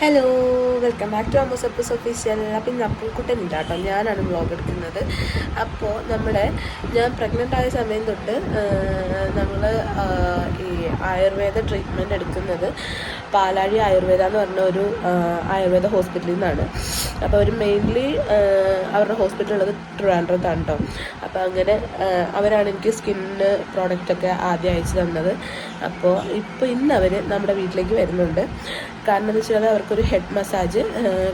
Hello welcome back to Ammus Appus official അപ്പം ഇന്ന് അപ്പൂക്കുട്ടൻ ഇല്ല കേട്ടോ. ഞാനാണ് വ്ളോഗ് എടുക്കുന്നത്. അപ്പോൾ നമ്മുടെ ഞാൻ പ്രഗ്നന്റ് ആയ സമയം തൊട്ട് നമ്മൾ ഈ ആയുർവേദ ട്രീറ്റ്മെന്റ് എടുക്കുന്നത് പാലാഴി ആയുർവേദ എന്ന് പറഞ്ഞ ഒരു ആയുർവേദ ഹോസ്പിറ്റലിൽ നിന്നാണ്. അപ്പോൾ അവർ മെയിൻലി അവരുടെ ഹോസ്പിറ്റൽ ഉള്ളത് ട്രിവാൻഡ്രത്താണ് കേട്ടോ അപ്പോൾ അങ്ങനെ അവരാണ് എനിക്ക് സ്കിന്നിന് പ്രോഡക്റ്റൊക്കെ ആദ്യം അയച്ചു തന്നത്. അപ്പോൾ ഇപ്പോൾ ഇന്ന് അവർ നമ്മുടെ വീട്ടിലേക്ക് വരുന്നുണ്ട്. കാരണം എന്ന് വെച്ചാൽ അവർക്കൊരു ഹെഡ് മസാജ്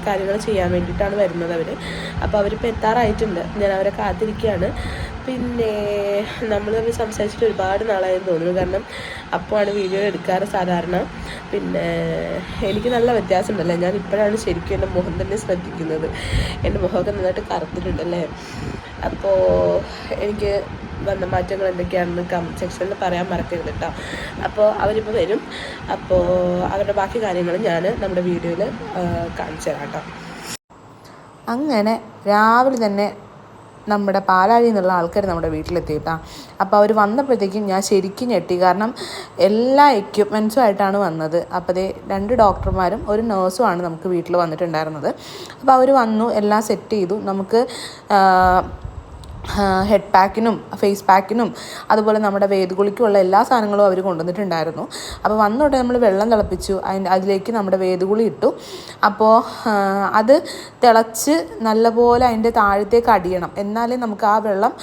കാര്യങ്ങൾ ചെയ്യാൻ വേണ്ടിയിട്ടാണ് വരുന്നത് അവർ. അപ്പോൾ അവരിപ്പോൾ എത്താറായിട്ടുണ്ട്. ഞാൻ അവരെ കാത്തിരിക്കുകയാണ്. പിന്നെ നമ്മൾ തമ്മിൽ സംസാരിച്ചിട്ട് ഒരുപാട് നാളായെന്ന് തോന്നുന്നു. കാരണം അപ്പോഴാണ് വീഡിയോ എടുക്കാറ് സാധാരണ. പിന്നെ എനിക്ക് നല്ല വ്യത്യാസമുണ്ടല്ലേ? ഞാൻ ഇപ്പോഴാണ് ശരിക്കും എന്റെ മുഖം തന്നെ ശ്രദ്ധിക്കുന്നത്. എന്റെ മുഖമൊക്കെ നന്നായിട്ട് കറുത്തിട്ടുണ്ടല്ലേ? അപ്പോൾ എനിക്ക് വന്ന മാറ്റങ്ങൾ എന്തൊക്കെയാണെന്ന് കമന്റ് സെക്ഷനിൽ പറയാൻ മറക്കരുത് കേട്ടോ അപ്പോൾ അവരിപ്പോൾ വരും. അപ്പോൾ അവരുടെ ബാക്കി കാര്യങ്ങൾ ഞാൻ നമ്മുടെ വീഡിയോയിൽ കാണിച്ചു തരാം കേട്ടോ അങ്ങനെ രാവിലെ തന്നെ നമ്മുടെ പാലാഴി എന്നുള്ള ആൾക്കാർ നമ്മുടെ വീട്ടിലെത്തിയിട്ടാ അപ്പോൾ അവർ വന്നപ്പോഴത്തേക്കും ഞാൻ ശരിക്കും ഞെട്ടി. കാരണം എല്ലാ എക്യുപ്മെൻസും ആയിട്ടാണ് വന്നത്. അപ്പോൾ അതേ രണ്ട് ഡോക്ടർമാരും ഒരു നേഴ്സുമാണ് നമുക്ക് വീട്ടിൽ വന്നിട്ടുണ്ടായിരുന്നത്. അപ്പോൾ അവർ വന്നു എല്ലാം സെറ്റ് ചെയ്തു. നമുക്ക് ഹെഡ് പാക്കിനും ഫേസ് പാക്കിനും അതുപോലെ നമ്മുടെ വേദഗുളിക്കുള്ള എല്ലാ സാധനങ്ങളും അവർ കൊണ്ടുവന്നിട്ടുണ്ടായിരുന്നു. അപ്പോൾ വന്നോട്ടെ നമ്മൾ വെള്ളം തിളപ്പിച്ചു. അതിന്റെ അതിലേക്ക് നമ്മുടെ വേദഗുളി ഇട്ടു. അപ്പോൾ അത് തിളച്ച് നല്ലപോലെ അതിന്റെ താഴത്തേക്ക് അടിയണം. എന്നാലേ നമുക്ക് ആ വെള്ളം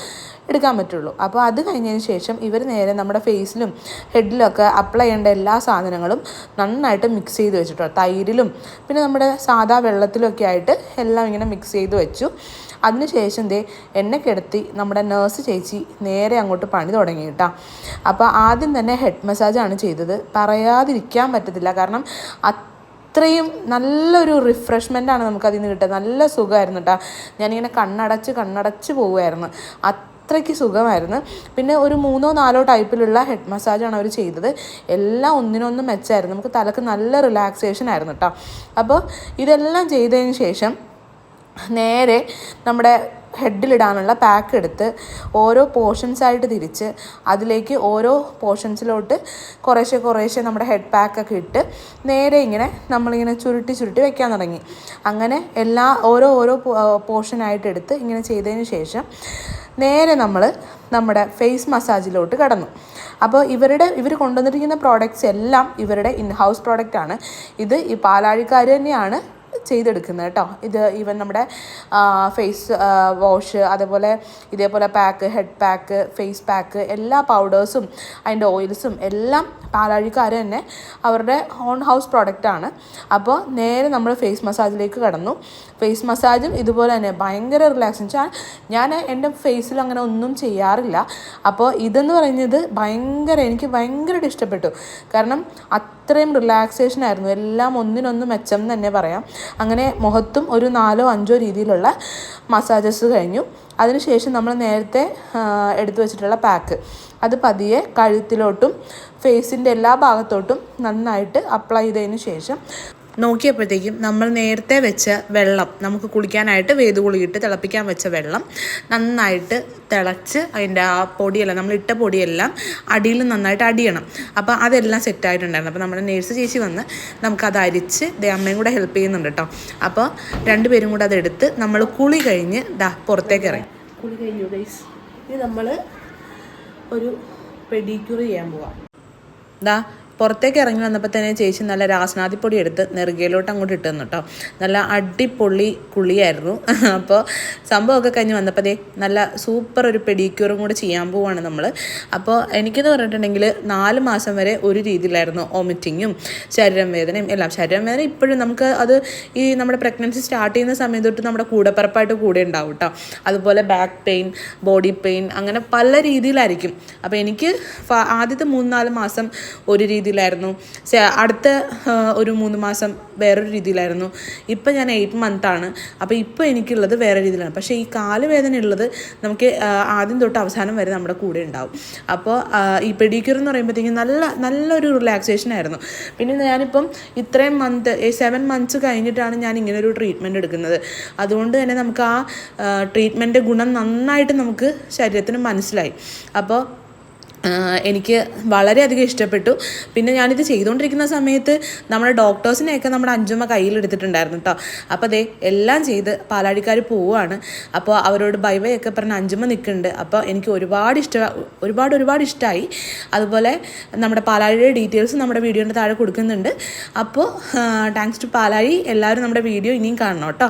എടുക്കാൻ പറ്റുള്ളൂ. അപ്പോൾ അത് കഴിഞ്ഞതിന് ശേഷം ഇവർ നേരെ നമ്മുടെ ഫേസിലും ഹെഡിലൊക്കെ അപ്ലൈ ചെയ്യേണ്ട എല്ലാ സാധനങ്ങളും നന്നായിട്ട് മിക്സ് ചെയ്ത് വെച്ചിട്ടോ തൈരിലും പിന്നെ നമ്മുടെ സാധാ വെള്ളത്തിലൊക്കെ ആയിട്ട് എല്ലാം ഇങ്ങനെ മിക്സ് ചെയ്ത് വെച്ചു. അതിനുശേഷം ദേ എന്നെ കിടത്തി നമ്മുടെ നേഴ്സ് ചേച്ചി നേരെ അങ്ങോട്ട് പണി തുടങ്ങി കേട്ടോ അപ്പോൾ ആദ്യം തന്നെ ഹെഡ് മസാജാണ് ചെയ്തത്. പറയാതിരിക്കാൻ പറ്റത്തില്ല. കാരണം അത്രയും നല്ലൊരു റിഫ്രഷ്മെന്റ് ആണ് നമുക്ക് അതിൽ നിന്ന് കിട്ടുക. നല്ല സുഖമായിരുന്നു കേട്ടോ ഞാനിങ്ങനെ കണ്ണടച്ച് കണ്ണടച്ച് പോവുമായിരുന്നു. അത്രയ്ക്ക് സുഖമായിരുന്നു. പിന്നെ ഒരു മൂന്നോ നാലോ ടൈപ്പിലുള്ള ഹെഡ് മസാജാണ് അവർ ചെയ്തത്. എല്ലാം ഒന്നിനൊന്നും മെച്ചമായിരുന്നു നമുക്ക് തലക്ക് നല്ല റിലാക്സേഷൻ ആയിരുന്നു കേട്ടോ അപ്പോൾ ഇതെല്ലാം ചെയ്തതിന് ശേഷം നേരെ നമ്മുടെ ഹെഡിലിടാനുള്ള പാക്ക് എടുത്ത് ഓരോ പോർഷൻസ് ആയിട്ട് തിരിച്ച് അതിലേക്ക് ഓരോ പോർഷൻസിലോട്ട് കുറേശ്ശെ കുറേശ്ശെ നമ്മുടെ ഹെഡ് പാക്കൊക്കെ ഇട്ട് നേരെ ഇങ്ങനെ നമ്മളിങ്ങനെ ചുരുട്ടി ചുരുട്ടി വെക്കാൻ തുടങ്ങി. അങ്ങനെ എല്ലാ ഓരോ ഓരോ പോർഷനായിട്ട് എടുത്ത് ഇങ്ങനെ ചെയ്തതിന് ശേഷം നേരെ നമ്മൾ നമ്മുടെ ഫേസ് മസാജിലോട്ട് കടന്നു. അപ്പോൾ ഇവരുടെ ഇവർ കൊണ്ടുവന്നിരിക്കുന്ന പ്രോഡക്റ്റ്സ് എല്ലാം ഇവരുടെ ഇൻ ഹൗസ് പ്രോഡക്റ്റാണ് ഇത് ഈ പാലാഴിക്കാർ തന്നെയാണ് ചെയ്തെടുക്കുന്നത് കേട്ടോ. ഇത് ഈവൻ നമ്മുടെ ഫേസ് വാഷ് അതേപോലെ ഇതേപോലെ pack head pack face pack എല്ലാ പൗഡേഴ്സും അതിന്റെ ഓയിൽസും എല്ലാം പാലാഴിക്കാർ തന്നെ അവരുടെ ഓൺ ഹൗസ് പ്രോഡക്റ്റാണ് അപ്പോൾ നേരെ നമ്മൾ ഫേസ് മസാജിലേക്ക് കടന്നു. ഫേസ് മസാജും ഇതുപോലെ തന്നെ ഭയങ്കര റിലാക്സ് വെച്ചാൽ ഞാൻ എന്റെ ഫേസിൽ അങ്ങനെ ഒന്നും ചെയ്യാറില്ല. അപ്പോൾ ഇതെന്ന് പറയുന്നത് ഭയങ്കര എനിക്ക് ഭയങ്കരമായിട്ട് ഇഷ്ടപ്പെട്ടു. കാരണം അത്രയും റിലാക്സേഷൻ ആയിരുന്നു. എല്ലാം ഒന്നിനൊന്ന് മെച്ചം തന്നെ പറയാം. അങ്ങനെ മുഖത്തും ഒരു നാലോ അഞ്ചോ രീതിയിലുള്ള മസാജസ് കഴിഞ്ഞു. അതിനുശേഷം നമ്മൾ നേരത്തെ എടുത്തു വെച്ചിട്ടുള്ള പാക്ക് അത് പതിയെ കഴുത്തിലോട്ടും ഫേസിന്റെ എല്ലാ ഭാഗത്തോട്ടും നന്നായിട്ട് അപ്ലൈ ചെയ്തതിന് ശേഷം നോക്കിയപ്പോഴത്തേക്കും നമ്മൾ നേരത്തെ വെച്ച വെള്ളം നമുക്ക് കുളിക്കാനായിട്ട് വേതുകുളിയിട്ട് തിളപ്പിക്കാൻ വെച്ച വെള്ളം നന്നായിട്ട് തിളച്ച് അതിന്റെ ആ പൊടിയെല്ലാം നമ്മൾ ഇട്ട പൊടിയെല്ലാം അടിയിൽ നന്നായിട്ട് അടിയണം. അപ്പോൾ അതെല്ലാം സെറ്റായിട്ടുണ്ടായിരുന്നു അപ്പോൾ നമ്മുടെ നേഴ്സ് ചേച്ചി വന്ന് നമുക്കത് അരിച്ച് അമ്മയും കൂടെ ഹെൽപ്പ് ചെയ്യുന്നുണ്ട് കേട്ടോ. അപ്പോൾ രണ്ടുപേരും കൂടെ അതെടുത്ത് നമ്മൾ കുളി കഴിഞ്ഞ് ദാ പുറത്തേക്ക് ഇറങ്ങി. കുളി കഴിഞ്ഞു ഗൈസ് ഇനി നമ്മൾ ഒരു പെഡിക്യൂർ ചെയ്യാൻ പോവാം. ദാ പുറത്തേക്ക് ഇറങ്ങി വന്നപ്പോൾ തന്നെ ചേച്ചി നല്ല രാസനാദിപ്പൊടി എടുത്ത് നെറുകയിലോട്ട് അങ്ങോട്ട് ഇട്ടു കേട്ടോ നല്ല അടിപൊളി കുളിയായിരുന്നു. അപ്പോൾ സംഭവമൊക്കെ കഴിഞ്ഞ് വന്നപ്പോൾ നല്ല സൂപ്പർ ഒരു പെഡിക്യൂറും കൂടെ ചെയ്യാൻ പോവാണ് നമ്മൾ അപ്പോൾ എനിക്കെന്ന് പറഞ്ഞിട്ടുണ്ടെങ്കിൽ നാല് മാസം വരെ ഒരു രീതിയിലായിരുന്നു വോമിറ്റിങ്ങും ശരീരം വേദനയും എല്ലാം. ശരീരം വേദന ഇപ്പോഴും നമുക്ക് അത് ഈ നമ്മുടെ പ്രഗ്നൻസി സ്റ്റാർട്ട് ചെയ്യുന്ന സമയം തൊട്ട് നമ്മുടെ കൂടെപ്പറപ്പായിട്ട് കൂടെ ഉണ്ടാവും കേട്ടോ അതുപോലെ ബാക്ക് പെയിൻ ബോഡി പെയിൻ അങ്ങനെ പല രീതിയിലായിരിക്കും. അപ്പോൾ എനിക്ക് ആദ്യത്തെ മൂന്ന് നാല് മാസം ഒരു രീതിയിലായിരുന്നു. അടുത്ത ഒരു മൂന്ന് മാസം വേറൊരു രീതിയിലായിരുന്നു. ഇപ്പം ഞാൻ എയ്റ്റ് ആണ്. അപ്പോൾ ഇപ്പോൾ എനിക്കുള്ളത് വേറെ രീതിയിലാണ്. പക്ഷേ ഈ കാൽ വേദന ഉള്ളത് നമുക്ക് ആദ്യം തൊട്ട് അവസാനം വരെ നമ്മുടെ കൂടെ ഉണ്ടാവും. അപ്പോൾ ഈ പെഡിക്യൂർ എന്ന് പറയുമ്പോഴത്തേക്കും നല്ല നല്ലൊരു റിലാക്സേഷൻ ആയിരുന്നു. പിന്നെ ഞാനിപ്പം ഇത്രയും മന്ത് സെവൻ മന്ത്സ് കഴിഞ്ഞിട്ടാണ് ഞാൻ ഇങ്ങനെ ഒരു ട്രീറ്റ്മെന്റ് എടുക്കുന്നത്. അതുകൊണ്ട് തന്നെ നമുക്ക് ആ ട്രീറ്റ്മെന്റ് ഗുണം നന്നായിട്ട് നമുക്ക് ശരീരത്തിന് മനസ്സിലായി. അപ്പോൾ എനിക്ക് വളരെയധികം ഇഷ്ടപ്പെട്ടു. പിന്നെ ഞാനിത് ചെയ്തുകൊണ്ടിരിക്കുന്ന സമയത്ത് നമ്മുടെ ഡോക്ടേഴ്സിനെയൊക്കെ നമ്മുടെ അഞ്ചുമ്മ കയ്യിലെടുത്തിട്ടുണ്ടായിരുന്നു കേട്ടോ അപ്പോൾ അതെ എല്ലാം ചെയ്ത് പാലാടിക്കാർ പോവുകയാണ്. അപ്പോൾ അവരോട് ബൈ ബൈ ഒക്കെ പറഞ്ഞ് അഞ്ചുമ്മ നിൽക്കുന്നുണ്ട്. അപ്പോൾ എനിക്ക് ഒരുപാട് ഇഷ്ട ഒരുപാട് ഒരുപാട് ഇഷ്ടമായി അതുപോലെ നമ്മുടെ പാലാഴിയുടെ ഡീറ്റെയിൽസ് നമ്മുടെ വീഡിയോന്റെ താഴെ കൊടുക്കുന്നുണ്ട്. അപ്പോൾ താങ്ക്സ് ടു പാലാഴി എല്ലാവരും നമ്മുടെ വീഡിയോ ഇനിയും കാണണം കേട്ടോ